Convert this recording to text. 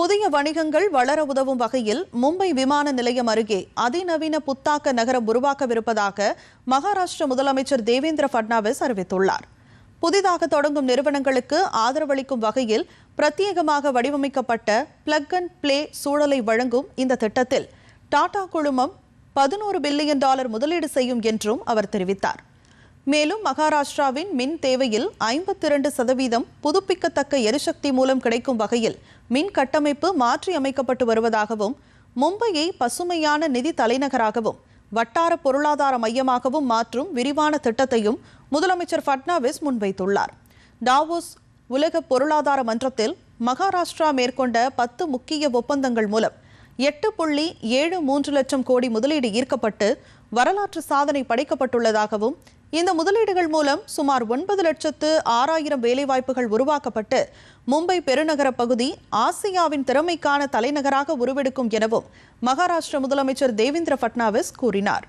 புதிய வணிகங்கள் வளர உதவும் வகையில் மும்பை விமான நிலையம் அருகே அதிநவீன புத்தாக்க நகரம் உருவாக்கவிருப்பதாக மகாராஷ்டிர முதலமைச்சர் தேவேந்திர பட்னாவிஸ் அறிவித்துள்ளார். புதிதாக தொடங்கும் நிறுவனங்களுக்கு ஆதரவளிக்கும் வகையில் பிரத்யேகமாக வடிவமைக்கப்பட்ட பிளக் அண்ட் பிளே சூழலை வழங்கும் இந்த திட்டத்தில் டாடா குழுமம் பதினோரு பில்லியன் டாலர் முதலீடு செய்யும் என்றும் அவர் தெரிவித்தார். மேலும் மகாராஷ்டிராவின் மின் தேவையில் ஐம்பத்தி இரண்டு சதவீதம் புதுப்பிக்கத்தக்க எரிசக்தி மூலம் கிடைக்கும் வகையில் மின் கட்டமைப்பு மாற்றி அமைக்கப்பட்டு வருவதாகவும் மும்பையை பசுமையான நிதி தலைநகராகவும் வட்டார பொருளாதார மையமாகவும் மாற்றும் விரிவான திட்டத்தையும் முதலமைச்சர் ஃபட்னாவிஸ் முன்வைத்துள்ளார். டாவோஸ் உலக பொருளாதார மன்றத்தில் மகாராஷ்டிரா மேற்கொண்ட பத்து முக்கிய ஒப்பந்தங்கள் மூலம் எட்டு புள்ளி ஏழு மூன்று லட்சம் கோடி முதலீடு ஈர்க்கப்பட்டு வரலாற்று சாதனை படைக்கப்பட்டுள்ளதாகவும் இந்த முதலீடுகள் மூலம் சுமார் ஒன்பது லட்சத்து ஆறாயிரம் வேலைவாய்ப்புகள் உருவாக்கப்பட்டு மும்பை பெருநகர பகுதி ஆசியாவின் திறமைக்கான தலைநகராக உருவெடுக்கும் எனவும் மகாராஷ்டிர முதலமைச்சர் தேவேந்திர பட்னாவிஸ் கூறினார்.